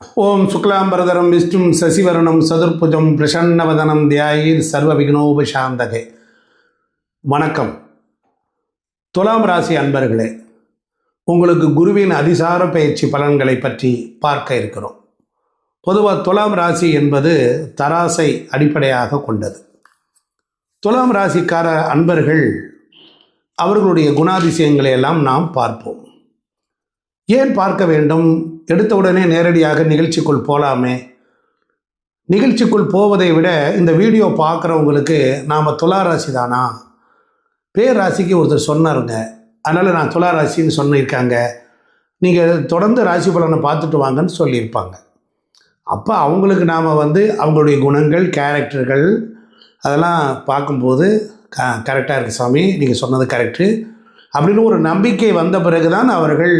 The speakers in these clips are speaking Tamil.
ஓம் சுக்லாம்பரதரம் விஷ்ணும் சசிவரணம் சதுர்புஜம் பிரசன்னவதனம் தியாயிர் சர்வ விக்னோபசாந்தகே வணக்கம். துலாம் ராசி அன்பர்களே உங்களுக்கு குருவின் அதிசார பயிற்சி பலன்களை பற்றி பார்க்க இருக்கிறோம். பொதுவாக துலாம் ராசி என்பது தராசை அடிப்படையாக கொண்டது. துலாம் ராசிக்கார அன்பர்கள் அவர்களுடைய குணாதிசயங்களை எல்லாம் நாம் பார்ப்போம். ஏன் பார்க்க வேண்டும்? எடுத்த உடனே நேரடியாக நிகழ்ச்சிக்குள் போகலாமே நிகழ்ச்சிக்குள் போவதை விட இந்த வீடியோ பார்க்குறவங்களுக்கு நாம் துலா ராசி தானா பேராசிக்கு ஒருத்தர் சொன்னாருங்க. அதனால் நான் துளாராசின்னு சொன்னிருக்காங்க. நீங்கள் தொடர்ந்து ராசி பலனை பார்த்துட்டு வாங்கன்னு சொல்லியிருப்பாங்க. அப்போ அவங்களுக்கு நாம் வந்து அவங்களுடைய குணங்கள் கேரக்டர்கள் அதெல்லாம் பார்க்கும்போது க கரெக்டாக இருக்குது சாமி. நீங்கள் சொன்னது கரெக்டு அப்படின்னு ஒரு நம்பிக்கை வந்த பிறகு தான் அவர்கள்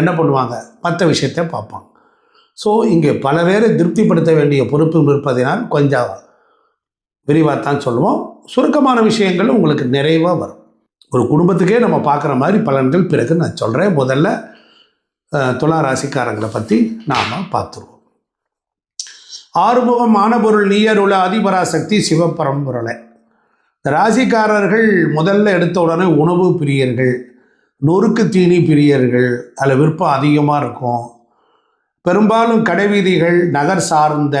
என்ன பண்ணுவாங்க? மற்ற விஷயத்தை பார்ப்பாங்க. ஸோ இங்கே பல பேரை திருப்திப்படுத்த வேண்டிய பொறுப்பு இருப்பதினால் கொஞ்சம் விரிவாக தான் சொல்லுவோம். சுருக்கமான விஷயங்கள் உங்களுக்கு நிறைவாக வரும். ஒரு குடும்பத்துக்கே நம்ம பார்க்குற மாதிரி பலன்கள் பிறகு நான் சொல்கிறேன் முதல்ல துலா ராசிக்காரங்களை பற்றி நாம் பார்த்துருவோம். ஆறுமுகம் நீயர் நீயருள அதிபராசக்தி சிவபரம்பொருளை. இந்த ராசிக்காரர்கள் முதல்ல எடுத்த உடனே உணவு பிரியர்கள். நொறுக்கு தீனி பிரியர்கள் அதில் விருப்பம் அதிகமாக இருக்கும். பெரும்பாலும் கடைவீதிகள் நகர் சார்ந்த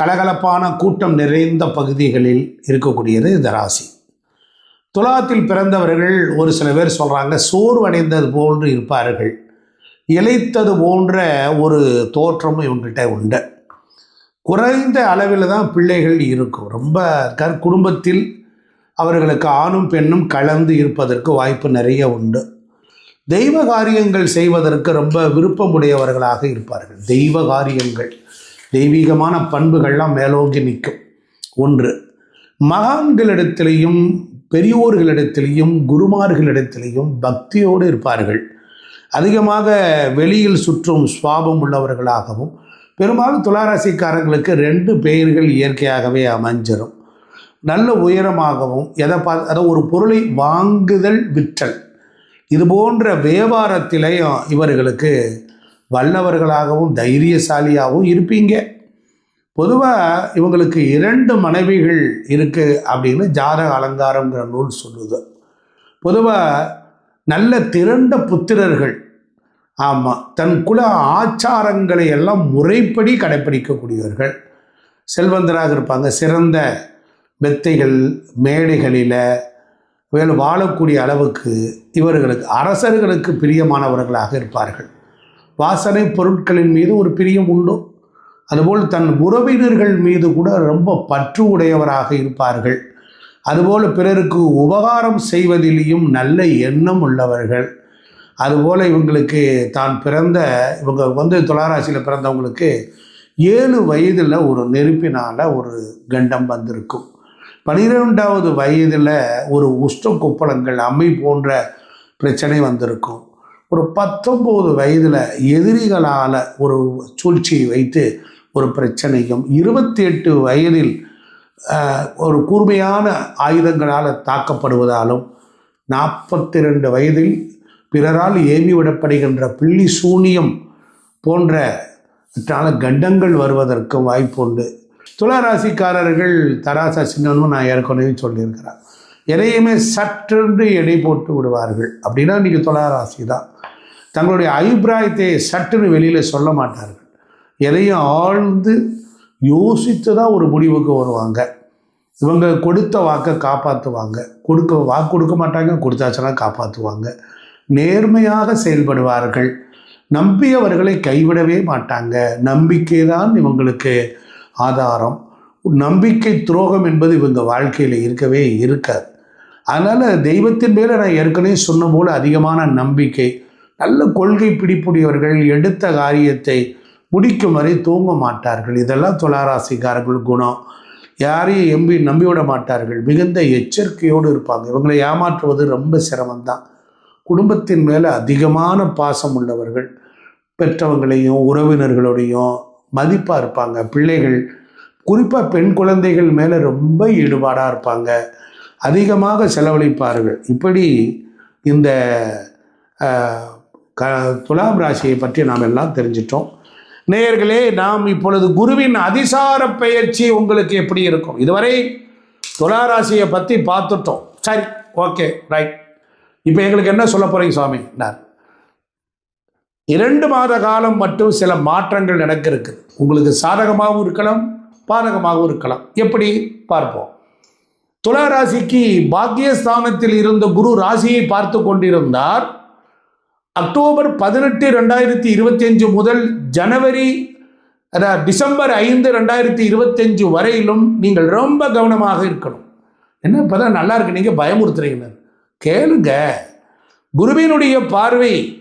கலகலப்பான கூட்டம் நிறைந்த பகுதிகளில் இருக்கக்கூடியது இந்த ராசி. துலாத்தில் பிறந்தவர்கள் ஒரு சில பேர் சொல்கிறாங்க சோர்வடைந்தது போன்று இருப்பார்கள். இளைத்தது போன்ற ஒரு தோற்றமும் இவங்ககிட்ட உண்டு. குறைந்த அளவில் தான் பிள்ளைகள் இருக்கும். ரொம்ப க குடும்பத்தில் அவர்களுக்கு ஆணும் பெண்ணும் கலந்து இருப்பதற்கு வாய்ப்பு நிறைய உண்டு. தெய்வ காரியங்கள் செய்வதற்கு ரொம்ப விருப்பமுடையவர்களாக இருப்பார்கள். தெய்வ காரியங்கள் தெய்வீகமான பண்புகள்லாம் மேலோங்கி நிற்கும். ஒன்று மகான்களிடத்திலையும் பெரியோர்களிடத்திலையும் குருமார்களிடத்திலையும் பக்தியோடு இருப்பார்கள். அதிகமாக வெளியில் சுற்றும் சுவாபம் உள்ளவர்களாகவும் பெரும்பாலும் துளாராசிக்காரங்களுக்கு ரெண்டு பெயர்கள் இயற்கையாகவே அமைஞ்சிரும். நல்ல உயரமாகவும் எதை பார்த்து அதாவது ஒரு பொருளை வாங்குதல் விற்றல். இது போன்ற வியாபாரத்திலையும் இவர்களுக்கு வல்லவர்களாகவும் தைரியசாலியாகவும் இருப்பீங்க. பொதுவாக இவங்களுக்கு இரண்டு மனைவிகள் இருக்குது அப்படின்னு ஜாதக அலங்காரங்கிற நூல் சொல்லுது. பொதுவாக நல்ல திரண்ட புத்திரர்கள். ஆமாம் தன் குல ஆச்சாரங்களை எல்லாம் முறைப்படி கடைப்பிடிக்கக்கூடியவர்கள். செல்வந்தராக இருப்பாங்க சிறந்த மெத்தைகள் மேடைகளில் வேறு வாழக்கூடிய அளவுக்கு இவர்களுக்கு அரசர்களுக்கு பிரியமானவர்களாக இருப்பார்கள். வாசனை பொருட்களின் மீது ஒரு பிரியம் உண்டு. அதுபோல் தன் உறவினர்கள் மீது கூட ரொம்ப பற்று உடையவராக இருப்பார்கள். அதுபோல் பிறருக்கு உபகாரம் செய்வதிலேயும் நல்ல எண்ணம் உள்ளவர்கள். அதுபோல் இவங்களுக்கு தான் பிறந்த இவங்க வந்து துளாராசியில் பிறந்தவங்களுக்கு ஏழு வயதில் ஒரு நெருப்பினால் ஒரு கண்டம் வந்திருக்கும். பனிரெண்டாவது வயதில் ஒரு உஷ்ட குப்பளங்கள் அம்மை போன்ற பிரச்சனை வந்திருக்கும். ஒரு பத்தொம்போது வயதில் எதிரிகளால் ஒரு சூழ்ச்சியை வைத்து ஒரு பிரச்சனையும் இருபத்தி எட்டு வயதில் ஒரு கூர்மையான ஆயுதங்களால் தாக்கப்படுவதாலும் நாற்பத்தி ரெண்டு வயதில் பிறரால் ஏவி விடப்படுகின்ற பில்லி சூனியம் போன்ற கண்டங்கள் வருவதற்கும் வாய்ப்பு உண்டு துளராசிக்காரர்கள் தராசா சின்னன்னு நான் ஏற்கனவே சொல்லியிருக்கிறேன். எதையுமே சற்றென்று எடை போட்டு விடுவார்கள். அப்படின்னா இன்றைக்கி துளாராசி தான். தங்களுடைய அபிப்பிராயத்தை சற்றுன்னு வெளியில் சொல்ல மாட்டார்கள். எதையும் ஆழ்ந்து யோசித்து தான் ஒரு முடிவுக்கு வருவாங்க. இவங்க கொடுத்த வாக்கை காப்பாற்றுவாங்க கொடுக்க வாக்கு கொடுக்க மாட்டாங்க கொடுத்தாச்சுன்னா காப்பாற்றுவாங்க நேர்மையாக செயல்படுவார்கள். நம்பியவர்களை கைவிடவே மாட்டாங்க. நம்பிக்கை தான் இவங்களுக்கு ஆதாரம் நம்பிக்கை துரோகம் என்பது இவங்க வாழ்க்கையில் இருக்கவே இருக்காது. அதனால் தெய்வத்தின் மேலே நான் ஏற்கனவே சொன்ன போல் அதிகமான நம்பிக்கை நல்ல கொள்கை பிடிப்புடையவர்கள் எடுத்த காரியத்தை முடிக்கும் வரை தூங்க மாட்டார்கள். இதெல்லாம் துளாராசிக்காரர்கள் குணம். யாரையும் எம்பி நம்பிவிட மாட்டார்கள். மிகுந்த எச்சரிக்கையோடு இருப்பாங்க. இவங்களை ஏமாற்றுவது ரொம்ப சிரமம்தான். குடும்பத்தின் மேலே அதிகமான பாசம் உள்ளவர்கள் பெற்றவங்களையும் உறவினர்களோடையும் மதிப்பாக இருப்பாங்க. பிள்ளைகள் குறிப்பாக பெண் குழந்தைகள் மேலே ரொம்ப ஈடுபாடாக இருப்பாங்க. அதிகமாக செலவழிப்பார்கள். இப்படி இந்த க துலாம் ராசியை பற்றி நாம் எல்லாம் தெரிஞ்சிட்டோம். நேயர்களே நாம் இப்பொழுது குருவின் அதிசார பெயர்ச்சி உங்களுக்கு எப்படி இருக்கும்? இதுவரை துலா ராசியை பற்றி பார்த்துட்டோம். சரி ஓகே ரைட். இப்போ எங்களுக்கு என்ன சொல்ல போகிறீங்க சுவாமி? நான் இரண்டு மாத காலம் மட்டும் சில மாற்றங்கள் நடக்க இருக்குது உங்களுக்கு சாதகமாகவும் இருக்கலாம் பாதகமாகவும் இருக்கலாம். எப்படி? பார்ப்போம். துலா ராசிக்கு பாக்கியஸ்தானத்தில் இருந்த குரு ராசியை பார்த்து கொண்டிருந்தார். அக்டோபர் பதினெட்டு ரெண்டாயிரத்தி இருபத்தி அஞ்சு முதல் ஜனவரி அதாவது டிசம்பர் ஐந்து ரெண்டாயிரத்தி இருபத்தஞ்சு வரையிலும் நீங்கள் ரொம்ப கவனமாக இருக்கணும். என்ன இப்போதான் நல்லா இருக்கு. நீங்கள் பயமுறுத்துறீங்க. கேளுங்க. குருவினுடைய பார்வை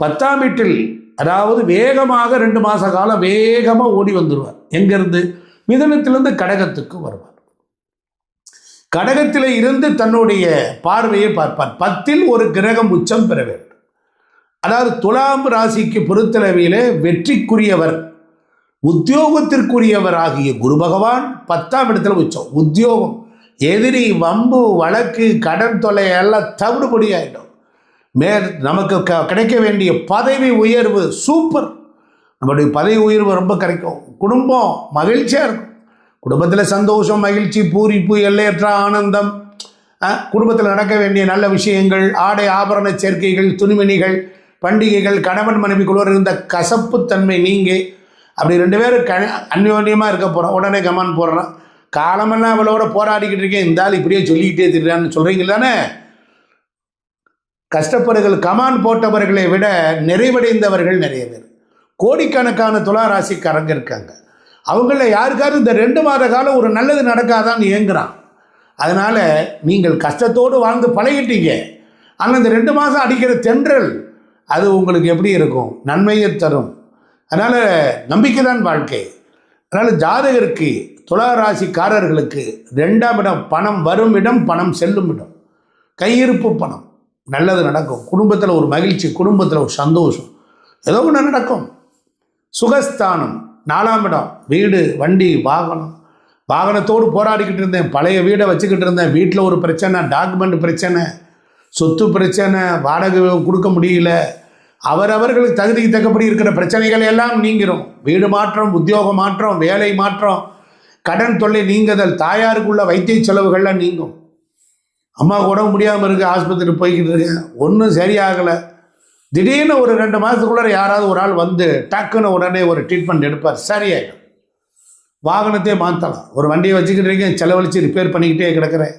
பத்தாம் வீட்டில் அதாவது வேகமாக ரெண்டு மாத காலம் வேகமாக ஓடி வந்துடுவார் எங்கிருந்து? மிதனத்திலிருந்து கடகத்துக்கு வருவார். கடகத்தில் இருந்து தன்னுடைய பார்வையை பார்ப்பார். பத்தில் ஒரு கிரகம் உச்சம் பெற வேண்டும். அதாவது துலாம் ராசிக்கு பொறுத்தளவிலே வெற்றிக்குரியவர் உத்தியோகத்திற்குரியவர் ஆகிய குரு பகவான் பத்தாம் இடத்துல உச்சம். உத்தியோகம் எதிரி வம்பு வழக்கு கடன் தொல்லை எல்லாம் தவிடுபடி ஆகிடும் மே நமக்கு க கிடைக்க வேண்டிய பதவி உயர்வு சூப்பர் நம்மளுடைய பதவி உயர்வு ரொம்ப கிடைக்கும். குடும்பம் மகிழ்ச்சியாக இருக்கும். குடும்பத்தில் சந்தோஷம் மகிழ்ச்சி பூரிப்பு எல்லையற்ற ஆனந்தம். குடும்பத்தில் நடக்க வேண்டிய நல்ல விஷயங்கள் ஆடை ஆபரண சேர்க்கைகள் துணிமணிகள் பண்டிகைகள் கணவன் மனைவிக்குள்ள இருந்த கசப்புத்தன்மை நீங்கி அப்படி ரெண்டு பேரும் க அந்யோன்யமாக இருக்க போகிறோம் உடனே கமான் போடுறான். காலமெல்லாம் அவளோட போராடிக்கிட்டு இருக்கேன். இந்த ஆள் இப்படியே சொல்லிக்கிட்டே திடுறான்னு சொல்கிறீங்க தானே? கஷ்டப்படுகள் கமான் போட்டவர்களை விட நிறைவடைந்தவர்கள் நிறைய பேர். கோடிக்கணக்கான துலா ராசிக்காரங்க இருக்காங்க. அவங்கள யாருக்காவது இந்த ரெண்டு மாத காலம் ஒரு நல்லது நடக்காதான்னு இயங்குறான் அதனால் நீங்கள் கஷ்டத்தோடு வாழ்ந்து பழகிட்டீங்க. ஆனால் இந்த ரெண்டு மாதம் அடிக்கிற தென்றல் அது உங்களுக்கு எப்படி இருக்கும்? நன்மையை தரும். அதனால் நம்பிக்கை தான் வாழ்க்கை. அதனால் ஜாதகருக்கு துலா ராசிக்காரர்களுக்கு ரெண்டாம் இடம் பணம் வரும் இடம் பணம் செல்லும் இடம். கையிருப்பு பணம். நல்லது நடக்கும். குடும்பத்தில் ஒரு மகிழ்ச்சி குடும்பத்தில் ஒரு சந்தோஷம். ஏதோ ஒன்று நடக்கும். சுகஸ்தானம் நாலாம் இடம். வீடு வண்டி வாகனம். வாகனத்தோடு போராடிக்கிட்டு இருந்தேன். பழைய வீடை வச்சுக்கிட்டு இருந்தேன். வீட்டில் ஒரு பிரச்சனை டாக்குமெண்ட் பிரச்சனை சொத்து பிரச்சனை வாடகை கொடுக்க முடியல. அவரவர்களுக்கு தகுதிக்கு தக்கப்படி இருக்கிற பிரச்சனைகள் எல்லாம் நீங்கிரும். வீடு மாற்றம் உத்தியோக மாற்றம் வேலை மாற்றம் கடன் தொல்லை நீங்குதல் தாயாருக்குள்ள வைத்திய செலவுகள்லாம் நீங்கும். அம்மாவுக்கு உடம்பு முடியாமல் இருக்கு ஆஸ்பத்திரி போய்கிட்டு இருக்கேன் ஒன்றும் சரியாகலை. திடீர்னு ஒரு ரெண்டு மாதத்துக்குள்ளே யாராவது ஒரு ஆள் வந்து டக்குன்னு உடனே ஒரு ட்ரீட்மெண்ட் எடுப்பார். சரியாயிடும். வாகனத்தையே மாற்றலாம் ஒரு வண்டியை வச்சுக்கிட்டு இருக்கேன் செலவழித்து ரிப்பேர் பண்ணிக்கிட்டே கிடக்கிறேன்.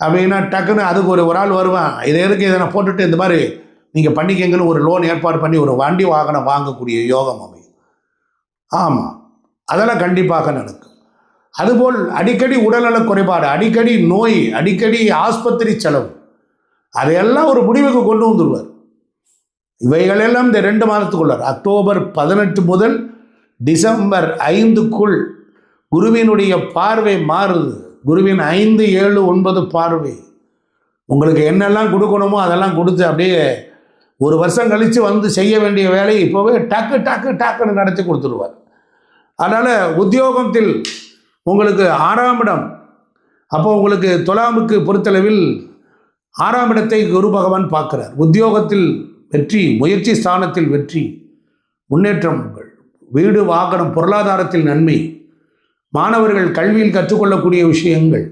அப்படின்னா டக்குன்னு அதுக்கு ஒரு ஒரு ஆள் வருவான். இதை எதுக்கு இதை நான் போட்டுட்டு இந்த மாதிரி நீங்கள் பண்ணிக்கங்கன்னு ஒரு லோன் ஏற்பாடு பண்ணி ஒரு வண்டி வாகனம் வாங்கக்கூடிய யோகம் அமையும். ஆமாம் அதெல்லாம் கண்டிப்பாக நடக்கும். அதுபோல் அடிக்கடி உடல்நல குறைபாடு அடிக்கடி நோய் அடிக்கடி ஆஸ்பத்திரி செலவு அதையெல்லாம் ஒரு முடிவுக்கு கொண்டு வந்துடுவார் இவைகளெல்லாம் இந்த ரெண்டு மாதத்துக்குள்ளார். அக்டோபர் பதினெட்டு முதல் டிசம்பர் ஐந்துக்குள் குருவினுடைய பார்வை மாறுது. குருவின் ஐந்து ஏழு ஒன்பது பார்வை. உங்களுக்கு என்னெல்லாம் கொடுக்கணுமோ அதெல்லாம் கொடுத்து அப்படியே ஒரு வருஷம் கழித்து வந்து செய்ய வேண்டிய வேலையை இப்போவே டக்கு டக்கு டக்குன்னு நடத்தி கொடுத்துருவார். அதனால் உத்தியோகத்தில் உங்களுக்கு ஆறாம் இடம். அப்போ உங்களுக்கு தொலாமுக்கு பொறுத்தளவில் ஆறாம் இடத்தை குரு பகவான் பார்க்கிறார். உத்தியோகத்தில் வெற்றி முயற்சி ஸ்தானத்தில் வெற்றி முன்னேற்றம் வீடு வாகனம் பொருளாதாரத்தில் நன்மை மாணவர்கள் கல்வியில் கற்றுக்கொள்ளக்கூடிய விஷயங்கள்.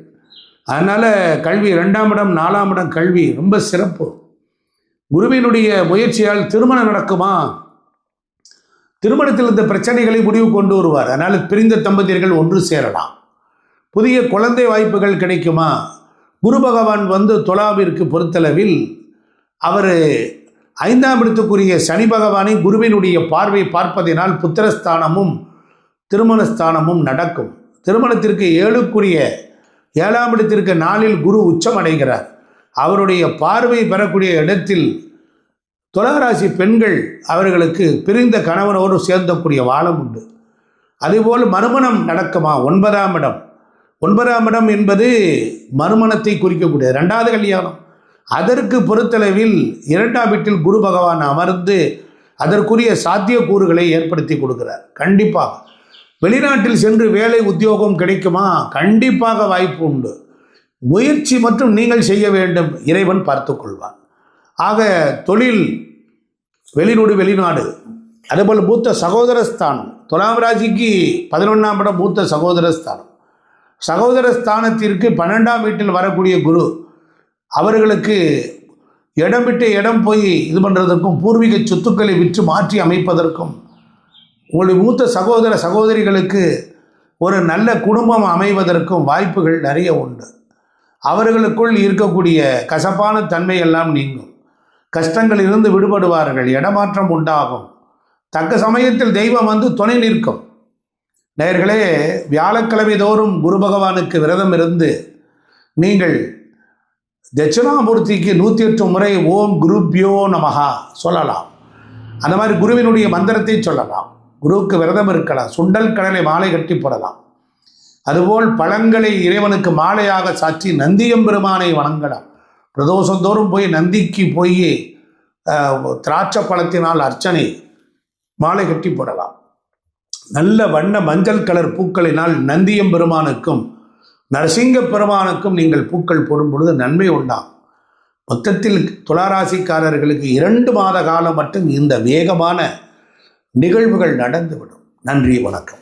அதனால் கல்வி ரெண்டாம் இடம் நாலாம் இடம் கல்வி ரொம்ப சிறப்பு. குருவினுடைய முயற்சியால் திருமணம் நடக்குமா? திருமணத்தில் இந்த பிரச்சனைகளை முடிவு கொண்டு வருவார். அதனால் பிரிந்த தம்பதியர்கள் ஒன்று சேரலாம். புதிய குழந்தை வாய்ப்புகள் கிடைக்குமா? குரு பகவான் வந்து தொலாவிற்கு பொறுத்தளவில் அவர் ஐந்தாம் இடத்துக்குரிய சனி பகவானை குருவினுடைய பார்வை பார்ப்பதினால் புத்திரஸ்தானமும் திருமணஸ்தானமும் நடக்கும். திருமணத்திற்கு ஏழுக்குரிய ஏழாம் இடத்திற்கு நாளில் குரு உச்சம் அடைகிறார் அவருடைய பார்வை பெறக்கூடிய இடத்தில் துளாராசி பெண்கள் அவர்களுக்கு பிரிந்த கணவனோடு சேர்ந்தக்கூடிய வாழம் உண்டு. அதுபோல் மறுமணம் நடக்குமா? ஒன்பதாம் இடம். ஒன்பதாம் இடம் என்பது மறுமணத்தை குறிக்கக்கூடிய ரெண்டாவது கல்யாணம். அதற்கு பொறுத்தளவில் இரண்டாம் வீட்டில் குரு பகவான் அமர்ந்து அதற்குரிய சாத்தியக்கூறுகளை ஏற்படுத்தி கொடுக்கிறார். கண்டிப்பாக. வெளிநாட்டில் சென்று வேலை உத்தியோகம் கிடைக்குமா? கண்டிப்பாக வாய்ப்பு உண்டு. முயற்சி மற்றும் நீங்கள் செய்ய வேண்டும் இறைவன் பார்த்துக்கொள்வான் ஆக தொழில் வெளிநாடு வெளிநாடு. அதேபோல் மூத்த சகோதரஸ்தானம். துலாம் ராசிக்கு பதினொன்றாம் இடம் மூத்த சகோதர சகோதரஸ்தானத்திற்கு சகோதர ஸ்தானத்திற்கு பன்னெண்டாம் வீட்டில் வரக்கூடிய குரு அவர்களுக்கு இடம் விட்டு இடம் போய் இது பண்ணுறதற்கும் பூர்வீக சொத்துக்களை விற்று மாற்றி அமைப்பதற்கும் உங்களுடைய மூத்த சகோதர சகோதரிகளுக்கு ஒரு நல்ல குடும்பம் அமைவதற்கும் வாய்ப்புகள் நிறைய உண்டு. அவர்களுக்குள் இருக்கக்கூடிய கசப்பான தன்மை எல்லாம் நீங்கும். கஷ்டங்களிலிருந்து விடுபடுவார்கள் இடமாற்றம் உண்டாகும். தக்க சமயத்தில் தெய்வம் வந்து துணை நிற்கும். நேர்களே வியாழக்கிழமை தோறும் குரு பகவானுக்கு விரதம் இருந்து நீங்கள் தட்சிணாமூர்த்திக்கு நூற்றி எட்டு முறை ஓம் குருப்யோ நமகா சொல்லலாம். அந்த மாதிரி குருவினுடைய மந்திரத்தை சொல்லலாம். குருவுக்கு விரதம் இருக்கலாம் சுண்டல் கடலை மாலை கட்டி போடலாம். அதுபோல் பழங்களை இறைவனுக்கு மாலையாக சாற்றி நந்தியம்பெருமானை வணங்கலாம். பிரதோஷந்தோறும் போய் நந்திக்கு போய் திராட்சை பழத்தினால் அர்ச்சனை மாலை கட்டி போடலாம். நல்ல வண்ண மஞ்சள் கலர் பூக்களினால் நந்தியம் பெருமானுக்கும் நரசிங்க பெருமானுக்கும் நீங்கள் பூக்கள் போடும் பொழுது நன்மை உண்டாம் மொத்தத்தில் துளாராசிக்காரர்களுக்கு இரண்டு மாத காலம் மட்டும் இந்த வேகமான நிகழ்வுகள் நடந்துவிடும். நன்றி வணக்கம்.